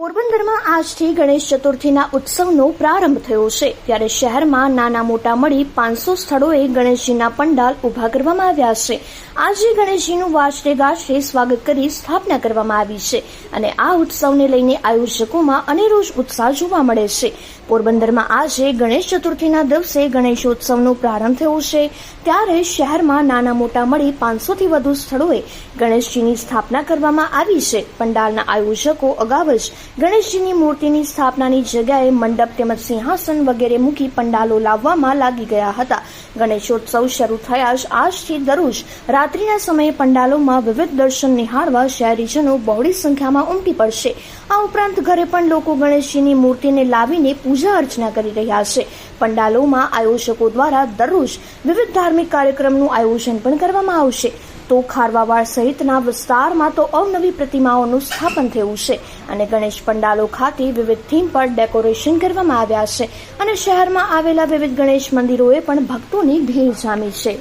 પોરબંદરમાં આજથી ગણેશ ચતુર્થીના ઉત્સવનો પ્રારંભ થયો છે. ત્યારે શહેરમાં નાના મોટા મળી પાંચસો સ્થળોએ ગણેશજીના પંડાલ ઊભા કરવામાં આવ્યા છે. આજે ગણેશજીનું વાજતે ગાજતે સ્વાગત કરી સ્થાપના કરવામાં આવી છે અને આ ઉત્સવને લઈને આયોજકોમાં અનેરોજ ઉત્સાહ જોવા મળે છે. પોરબંદરમાં આજે ગણેશ ચતુર્થીના દિવસે ગણેશોત્સવનો પ્રારંભ થયો છે. ત્યારે શહેરમાં નાના મોટા મળી પાંચસોથી વધુ સ્થળોએ ગણેશજીની સ્થાપના કરવામાં આવી છે. પંડાલના આયોજકો અગાઉ જ ગણેશજીની મૂર્તિની સ્થાપનાની જગ્યાએ મંડપ તેમજ સિંહાસન વગેરે મૂકી પંડાલો લાવવામાં લાગી ગયા હતા. ગણેશોત્સવ શરૂ થયા આજથી દરરોજ રાત્રિના સમયે પંડાલોમાં વિવિધ દર્શન નિહાળવા શહેરીજનો બહોળી સંખ્યામાં ઉમટી પડશે. આ ઉપરાંત ઘરે પણ લોકો ગણેશજીની મૂર્તિને લાવીને પૂજા અર્ચના કરી રહ્યા છે. પંડાલોમાં આયોજકો દ્વારા દરરોજ વિવિધ ધાર્મિક કાર્યક્રમનું આયોજન પણ કરવામાં આવશે. તો ખારવાવાડ સહિતના વિસ્તારમાં તો અવનવી પ્રતિમાઓનું સ્થાપન થયું છે અને ગણેશ પંડાલો ખાતે વિવિધ થીમ પર ડેકોરેશન કરવામાં આવ્યા છે અને શહેરમાં આવેલા વિવિધ ગણેશ મંદિરોએ પણ ભક્તોની ભીડ જામી છે.